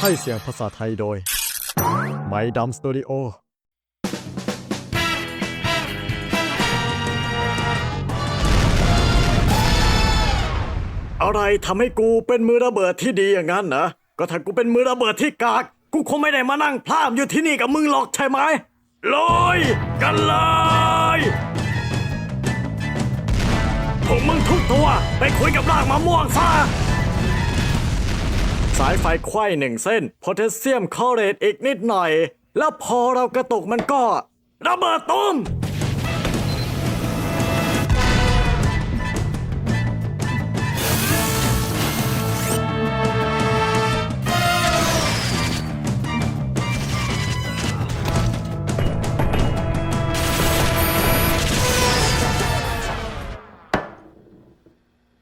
ให้เสียงภาษาไทยโดย ไมดัมสตูดิโอ อะไรทำให้กูเป็นมือระเบิดที่ดีอย่างนั้นนะ ก็ถ้ากูเป็นมือระเบิดที่กาก กูคงไม่ได้มานั่งพลามอยู่ที่นี่กับมึงหรอกใช่ไหมลอยกันเลยพวกมึงทุกตัวไปคุยกับรากมะม่วงซะายไฟไขว้หนึ่งเส้นโพแทสเซียมคลอเรตอีกนิดหน่อย แล้วพอเรากระตุกมันก็ระเบิดตุ้ม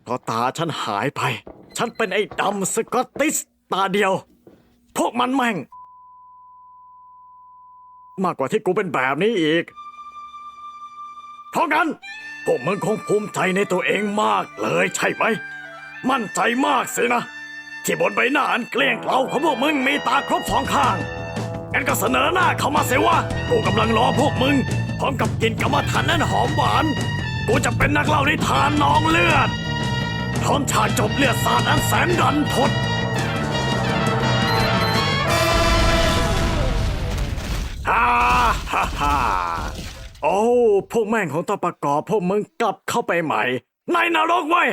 ก็ตาฉันหายไป ฉันเป็นไอ้ดำสกอตติส ตาเดียว พวกมันแม่ง มากกว่าที่กูเป็นแบบนี้อีก เพราะงั้นพวกมึงคงภูมิใจในตัวเองมากเลยใช่ไหม มั่นใจมากสินะ ที่บนใบหน้าอันเกลี้ยงเกลาของพวกมึงมีตาครบสองข้างงั้นก็เสนอหน้าเข้ามาสิวะกูกำลังรอพวกมึง พร้อมกับกินกรรมฐานนั้นหอมหวาน กูจะเป็นนักเล่านิทานนองเลือดพร้อมฉากจบเลือดสาดอันแสนรันทด โอ้ พวกแม่งของตะประกอบพวกมึงกลับเข้าไปใหม่ ในนรกเว้ย